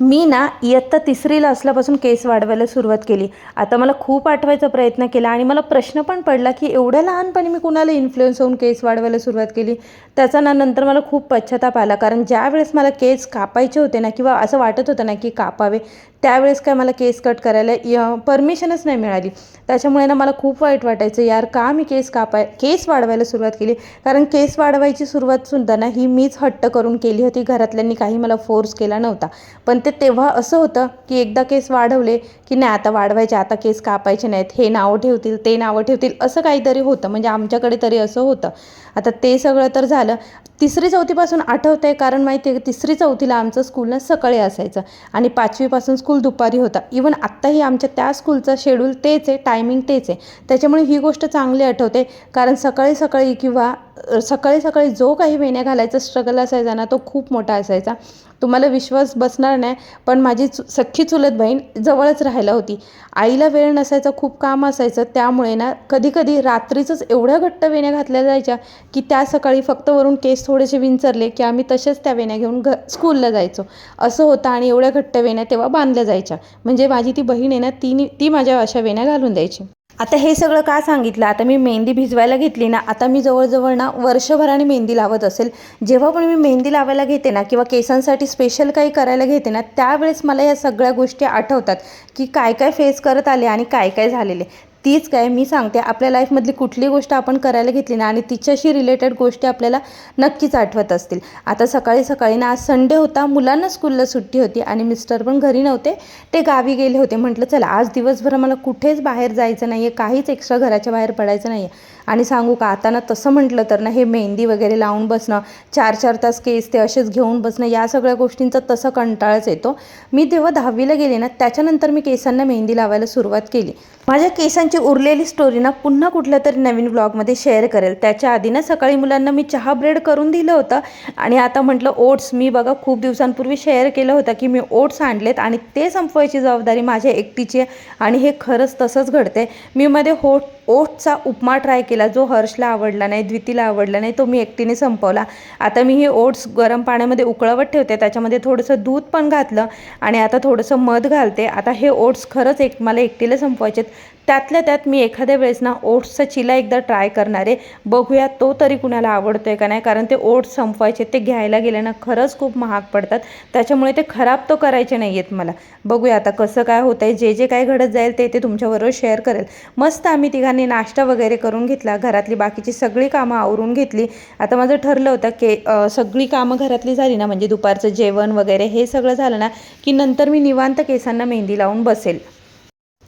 मी ना इयत्ता तिसरीला असल्यापासून केस वाढवायला सुरुवात केली. आता मला खूप आठवायचा प्रयत्न केला आणि मला प्रश्न पण पडला की एवढ्या लहानपणी मी कुणाला इन्फ्लुएन्स होऊन केस वाढवायला सुरुवात केली? त्याचा ना नंतर मला खूप पश्चाताप आला. कारण ज्या वेळेस मला केस कापायचे होते ना किंवा असं वाटत होतं ना की कापावे त्यावेळेस काय मला केस कट करायला परमिशनच नाही मिळाली. त्याच्यामुळे ना मला खूप वाईट वाटायचं यार का मी केस कापाय केस वाढवायला सुरुवात केली. कारण केस वाढवायची सुरुवात सुद्धा ना ही मीच हट्ट करून केली होती. घरातल्यांनी काही मला फोर्स केला नव्हता. पण ते तेव्हा असं होतं की एकदा केस वाढवले की नाही आता वाढवायचे आता केस कापायचे नाहीत हे नावं ठेवतील ते नावं ठेवतील असं काहीतरी होतं. म्हणजे आमच्याकडे तरी असं होतं. आता ते सगळं तर झालं. तिसरी चौथीपासून आठवतं आहे कारण माहिती आहे तिसरी चौथीला आमचं स्कूल ना सकाळी असायचं. आणि पाचवीपासून स्कूल स्कूल दुपारी होता. इवन आत्ताही आमच्या त्या स्कूलचा शेड्यूल तेच आहे टायमिंग तेच आहे. त्याच्यामुळे ही गोष्ट चांगली आठवते. कारण सकाळी सकाळी किंवा सकाळी सकाळी जो काही वेण्या घालायचा स्ट्रगल असायचा ना तो खूप मोठा असायचा. तुम्हाला विश्वास बसणार नाही पण माझी चु सख्खी चुलत बहीण जवळच राहायला होती. आईला वेळ नसायचा खूप काम असायचं त्यामुळे ना कधीकधी रात्रीचंच एवढ्या घट्ट वेण्या घातल्या जायच्या की त्या सकाळी फक्त वरून केस थोडेसे विंचरले की आम्ही तसेच त्या वेण्या घेऊन घ स्कूलला जायचो. असं होतं आणि एवढ्या घट्ट वेण्या तेव्हा बांधल्या जायच्या. म्हणजे माझी ती बहीण आहे ना ती ती माझ्या अशा वेण्या घालून द्यायची. आता हे सगळं का सांगितलं? आता मी मेहंदी भिजवायला घेतली ना आता मी जवळजवळ ना वर्षभराने मेहंदी लावत असेल. जेव्हा पण मी मेहंदी लावायला घेते ना किंवा केसांसाठी स्पेशल काही करायला घेते ना त्यावेळेस मला या सगळ्या गोष्टी आठवतात की काय काय फेस करत आले आणि काय काय झालेले. तीच काय मी सांगते. आपल्या लाईफमधली कुठली गोष्ट आपण करायला घेतली ना आणि तिच्याशी रिलेटेड गोष्टी आपल्याला नक्कीच आठवत असतील. आता सकाळी सकाळी ना आज संडे होता मुलांना स्कूलला सुट्टी होती आणि मिस्टर पण घरी नव्हते. ते गावी गेले होते. म्हटलं चला आज दिवसभर मला कुठेच बाहेर जायचं नाही आहे काहीच एक्स्ट्रा घराच्या बाहेर पडायचं नाही आहे आणि सांगू का आता ना तसं म्हटलं तर ना हे मेहंदी वगैरे लावून बसणं चार चार तास केस ते असेच घेऊन बसणं या सगळ्या गोष्टींचा तसं कंटाळाच येतो. मी तेव्हा दहावीला गेले ना त्याच्यानंतर मी केसांना मेहंदी लावायला सुरुवात केली. माझ्या केसांची उरलेली स्टोरी ना पुन्हा कुठल्या तरी नवीन ब्लॉगमध्ये शेअर करेल. त्याच्या आधी ना सकाळी मुलांना मी चहा ब्रेड करून दिलं होतं आणि आता म्हटलं ओट्स मी बघा खूप दिवसांपूर्वी शेअर केलं होतं की मी ओट्स आणलेत आणि ते संपवायची जबाबदारी माझ्या एकटीची आहे आणि हे खरंच तसंच घडते मी मध्ये होट ओट्सचा उपमा ट्राय केला. जो हर्षला आवडला नाही द्वितीला आवडला नाही तो मी एकटीने संपवला. आता मी हे ओट्स गरम पाण्यामध्ये उकळवत ठेवते त्याच्यामध्ये थोडंसं दूध पण घातलं आणि आता थोडंसं मध घालते. आता हे ओट्स खरंच एक मला एकटीला संपवायचे त्यातल्या त्यात मी एखाद्या वेळेस ना ओट्सचा चिला एकदा ट्राय करणार आहे. बघूया तो तरी कुणाला आवडतो आहे का नाही कारण ते ओट्स संपवायचे ते घ्यायला गेले ना खरंच खूप महाग पडतात. त्याच्यामुळे ते खराब तो करायचे नाही आहेत मला. बघूया आता कसं काय होतं आहे जे जे काय घडत जाईल ते ते तुमच्याबरोबर शेअर करेल. मस्त आम्ही तिघांनी नाश्ता वगैरे करून घेतला घरातली बाकीची सगळी कामं आवरून घेतली. आता माझं ठरलं होतं की सगळी कामं घरातली झाली ना म्हणजे दुपारचं जेवण वगैरे हे सगळं झालं ना की नंतर मी निवांत केसांना मेहंदी लावून बसेल.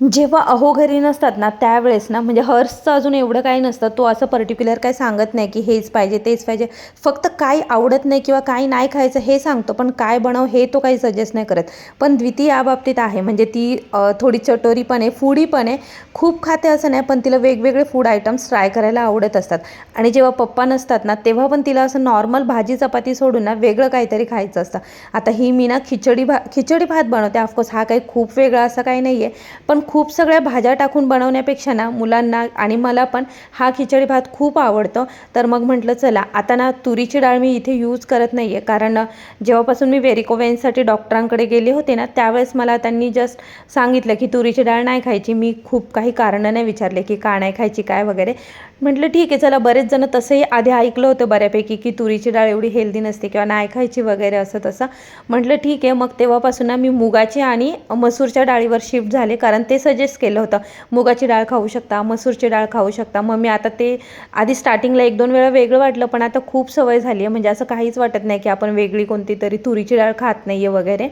जेव्हा अहो घरी नसतात ना त्यावेळेस ना म्हणजे हर्षचं अजून एवढं काही नसतं तो असं पर्टिक्युलर काही सांगत नाही की हेच पाहिजे तेच पाहिजे. फक्त काय आवडत नाही किंवा काय नाही खायचं हे सांगतो पण काय बनव हे तो काही सजेस्ट नाही करत. पण द्विती या बाबतीत आहे म्हणजे ती थोडी चटोरी पण आहे फूडी पण आहे खूप खाते असं नाही पण तिला वेगवेगळे फूड आयटम्स ट्राय करायला आवडत असतात. आणि जेव्हा पप्पा नसतात ना तेव्हा पण तिला असं नॉर्मल भाजी चपाती सोडून ना वेगळं काहीतरी खायचं असतं. आता ही मी ना खिचडी भा खिचडी भात बनवते ऑफकोर्स हा काही खूप वेगळा असा काही नाही आहे पण खूप सगळ्या भाज्या टाकून बनवण्यापेक्षा ना मुलांना आणि मला पण हा खिचडी भात खूप आवडतो. तर मग म्हटलं चला आता ना तुरीची डाळ मी इथे यूज करत नाही आहे कारण जेव्हापासून मी वेरिकोवेनसाठी डॉक्टरांकडे गेले होते ना त्यावेळेस मला त्यांनी जस्ट सांगितलं की तुरीची डाळ नाही खायची. मी खूप काही कारणं नाही विचारले की का नाही खायची काय वगैरे. म्हटलं ठीक आहे चला बरेच जण तसंही आधी ऐकलं होतं बऱ्यापैकी की तुरीची डाळ एवढी हेल्दी नसते किंवा नाही खायची वगैरे असं तसं. म्हटलं ठीक आहे मग तेव्हापासून ना मी मुगाची आणि मसूरच्या डाळीवर शिफ्ट झाले कारण ते सजेस्ट केलं होतं. मुगाची डाळ खाऊ शकता मसूरची डाळ खाऊ शकता. मग मी आता ते आधी स्टार्टिंगला एक दोन वेळा वेगळं वाटलं पण आता खूप सवय झाली आहे. म्हणजे असं काहीच वाटत नाही की आपण वेगळी कोणती तरी तुरीची डाळ खात नाही आहे वगैरे.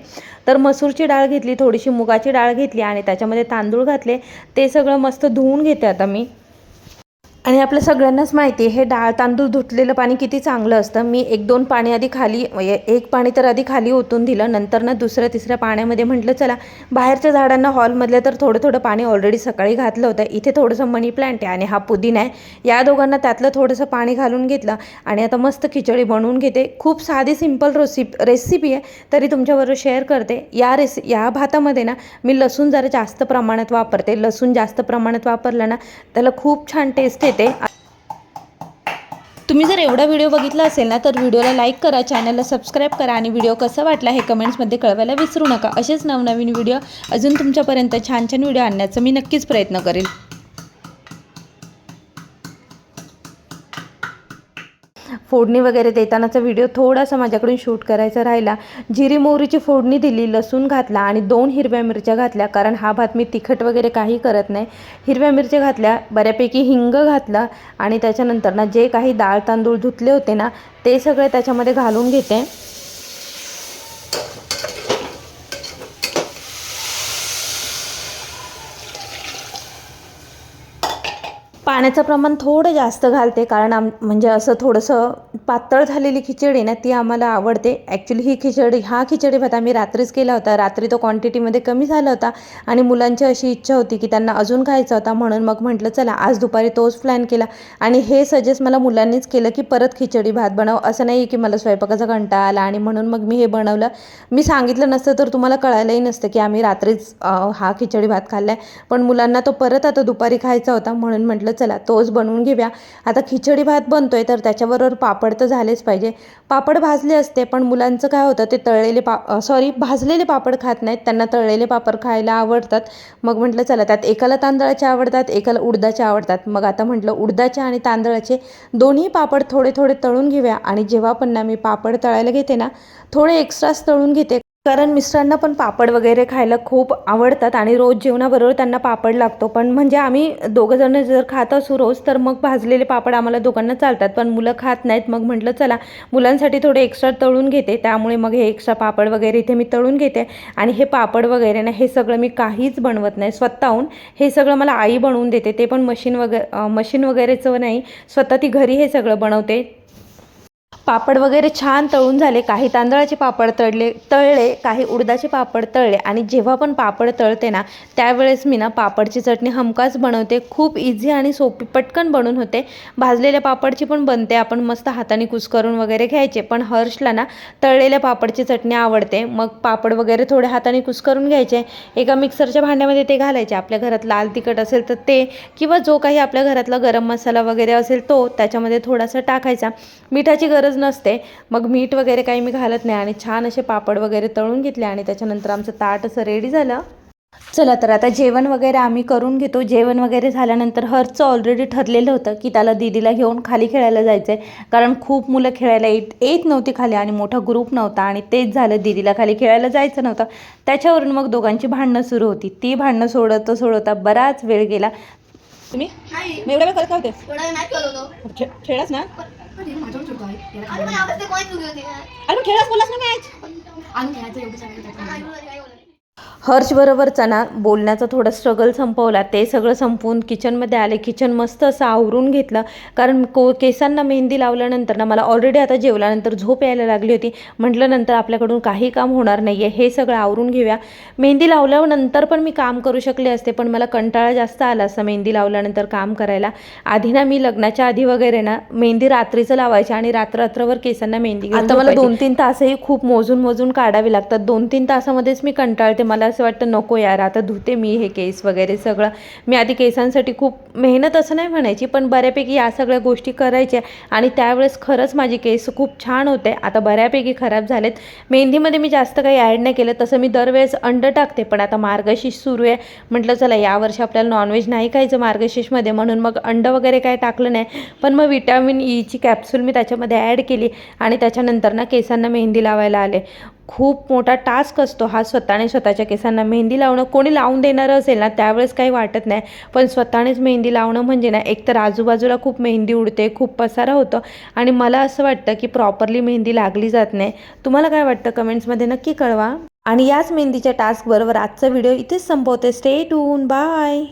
तर मसूरची डाळ घेतली थोडीशी मुगाची डाळ घेतली आणि त्याच्यामध्ये तांदूळ घातले. ते सगळं मस्त धुवून घेते आता मी. आणि आपल्या सगळ्यांनाच माहिती आहे हे डाळ तांदूळ धुतलेलं पाणी किती चांगलं असतं. मी एक दोन पाणी आधी खाली म्हणजे एक पाणी तर आधी खाली ओतून दिलं नंतर ना दुसऱ्या तिसऱ्या पाण्यामध्ये म्हटलं चला बाहेरच्या झाडांना हॉलमधल्या तर थोडं थोडं पाणी ऑलरेडी सकाळी घातलं होतं. इथे थोडंसं मनी प्लांट आहे आणि हा पुदिना आहे. या दोघांना त्यातलं थोडंसं पाणी घालून घेतलं आणि आता मस्त खिचडी बनवून घेते. खूप साधी सिंपल रेसिप रेसिपी आहे तरी तुमच्याबरोबर शेअर करते. या रेसि या भातामध्ये ना मी लसूण जरा जास्त प्रमाणात वापरते. लसूण जास्त प्रमाणात वापरलं ना त्याला खूप छान टेस्ट येते. तुम्ही जर एवढा व्हिडिओ बघितला असेल ना तर व्हिडिओला लाईक करा चॅनलला सबस्क्राईब करा आणि व्हिडिओ कसा वाटला हे कमेंट्समध्ये कळवायला विसरू नका. असेच नवनवीन व्हिडिओ अजून तुमच्यापर्यंत छान छान व्हिडिओ आणण्याचा मी नक्कीच प्रयत्न करेल. फोडणी वगैरे देतानाचा व्हिडिओ थोडासा माझ्याकडून शूट करायचा राहिला. जिरी मोहरीची फोडणी दिली लसूण घातला आणि दोन हिरव्या मिरच्या घातल्या. कारण हा भात मी तिखट वगैरे काही करत नाही. हिरव्या मिरच्या घातल्या बऱ्यापैकी हिंग घातला आणि त्याच्यानंतर ना जे काही डाळ तांदूळ धुतले होते ना ते सगळे त्याच्यामध्ये घालून घेते. पाण्याचं प्रमाण थोडं जास्त घालते कारण आम म्हणजे असं थोडंसं पातळ झालेली खिचडी ना ती आम्हाला आवडते. ॲक्च्युली ही खिचडी हा खिचडी भात आम्ही रात्रीच केला होता. रात्री तो क्वांटिटीमध्ये कमी झाला होता आणि मुलांची अशी इच्छा होती की त्यांना अजून खायचा होता म्हणून मग म्हटलं चला आज दुपारी तोच प्लॅन केला. आणि हे सजेस्ट मला मुलांनीच केलं की परत खिचडी भात बनव. असं नाही की मला स्वयंपाकाचा कंटाळा आला आणि म्हणून मग मी हे बनवलं. मी सांगितलं नसतं तर तुम्हाला कळायलाही नसतं की आम्ही रात्रीच हा खिचडी भात खाल्ला आहे पण मुलांना तो परत आता दुपारी खायचा होता म्हणून म्हटलं चला तोच बनवून घेऊया. आता खिचडी भात बनतोय तर त्याच्याबरोबर पापड तर झालेच पाहिजे. पापड भाजले असते पण मुलांचं काय होतं ते तळलेले पा सॉरी भाजलेले पापड खात नाहीत. त्यांना तळलेले पापड खायला आवडतात. मग म्हटलं चला त्यात एकाला तांदळाचे आवडतात एकाला उडदाचे आवडतात. मग आता म्हटलं उडदाचे आणि तांदळाचे दोन्ही पापड थोडे थोडे तळून घेऊया. आणि जेव्हा पण ना मी पापड तळायला घेते ना थोडे एक्स्ट्राच तळून घेते. कारण मिस्टरांना पण पापड वगैरे खायला खूप आवडतात आणि रोज जेवणाबरोबर त्यांना पापड लागतो. पण म्हणजे आम्ही दोघंजणं जर खात असू रोज तर मग भाजलेले पापड आम्हाला दोघांना चालतात. पण मुलं खात नाहीत मग म्हटलं चला मुलांसाठी थोडे एक्स्ट्रा तळून घेते. त्यामुळे मग हे एक्स्ट्रा पापड वगैरे इथे मी तळून घेते. आणि हे पापड वगैरे ना हे सगळं मी काहीच बनवत नाही. स्वतःहून हे सगळं मला आई बनवून देते. ते पण मशीन वगैरे मशीन वगैरेचं नाही. स्वतः ती घरी हे सगळं बनवते. पापड वगैरे छान तळून झाले काही तांदळाचे पापड तळले तळले काही उडदाचे पापड तळले आणि जेव्हा पण पापड तळते ना त्यावेळेस मी ना पापडची चटणी हमखास बनवते. खूप इझी आणि सोपी पटकन बनून होते. भाजलेल्या पापडची पण बनते आपण मस्त हाताने कुस्करून वगैरे घ्यायचे पण हर्षला ना तळलेल्या पापडची चटणी आवडते. मग पापड वगैरे थोडे हाताने कुस्करून घ्यायचे एका मिक्सरच्या भांड्यामध्ये ते घालायचे. आपल्या घरात लाल तिखट असेल तर ते किंवा जो काही आपल्या घरातला गरम मसाला वगैरे असेल तो त्याच्यामध्ये थोडासा टाकायचा. मिठाची गरज नसते. मग मीठ वगैरे काही मी घालत नाही आणि छान असे पापड वगैरे तळून घेतले आणि त्याच्यानंतर आमचं ताट असं रेडी झालं. चला तर आता जेवण वगैरे आम्ही करून घेतो. जेवण वगैरे झाल्यानंतर हरचं ऑलरेडी ठरलेलं होतं की त्याला दीदीला घेऊन खाली खेळायला जायचं आहे कारण खूप मुलं खेळायला येत येत नव्हती खाली आणि मोठा ग्रुप नव्हता आणि तेच झालं दीदीला खाली खेळायला जायचं नव्हतं. त्याच्यावरून मग दोघांची भांडणं सुरू होती. ती भांडणं सोडत सोडवता बराच वेळ गेला. तुम्ही? एवढा वेळ करत होते. खेळाच ना? अरे मग खेळाच बोलास ना मॅच आणून घ्यायचं एवढं हर्षबरोबरचा ना बोलण्याचा थोडा स्ट्रगल संपवला. ते सगळं संपवून किचनमध्ये आले. किचन मस्त असं आवरून घेतलं. कारण को केसांना मेहंदी लावल्यानंतर ना मला ऑलरेडी आता जेवल्यानंतर झोप यायला लागली होती. म्हटलं नंतर आपल्याकडून काही काम होणार नाही आहे हे सगळं आवरून घेऊया. मेहंदी लावल्यानंतर पण मी काम करू शकले असते पण मला कंटाळा जास्त आला असं मेहंदी लावल्यानंतर काम करायला. आधी ना मी लग्नाच्या आधी वगैरे ना मेहंदी रात्रीचं लावायचे आणि रात्र रात्रभर केसांना मेहंदी आता मला दोन तीन तासही खूप मोजून मोजून काढावे लागतात. दोन तीन तासामध्येच मी कंटाळते. म्हणजे मला असं वाटतं नको यार आता धुते मी हे केस वगैरे सगळं. मी आधी केसांसाठी खूप मेहनत असं नाही म्हणायची पण बऱ्यापैकी या सगळ्या गोष्टी करायच्या आणि त्यावेळेस खरंच माझे केस खूप छान होते. आता बऱ्यापैकी खराब झालेत. मेहंदीमध्ये मी जास्त काही ॲड नाही केलं तसं मी दरवेळेस अंड टाकते पण आता मार्गशीर्ष सुरू आहे. म्हटलं चला यावर्षी आपल्याला नॉनव्हेज नाही खायचं मार्गशीर्षमध्ये म्हणून मग अंड वगैरे काय टाकलं नाही. पण मग विटॅमिन ईची कॅप्सूल मी त्याच्यामध्ये ॲड केली आणि त्याच्यानंतर ना केसांना मेहंदी लावायला आले. खूप मोठा टास्क असतो हा स्वतःने स्वतःच्या केसांना मेहंदी लावणं. कोणी लावून देणारं असेल ना त्यावेळेस काही वाटत नाही. पण स्वतःनेच मेहंदी लावणं म्हणजे ना एकतर आजूबाजूला खूप मेहंदी उडते खूप पसारा होतं. आणि मला असं वाटतं की प्रॉपरली मेहंदी लागली जात नाही. तुम्हाला काय वाटतं कमेंट्समध्ये नक्की कळवा. आणि याच मेहंदीच्या टास्कबरोबर आजचा व्हिडिओ इथेच संपवते. स्टे टून बाय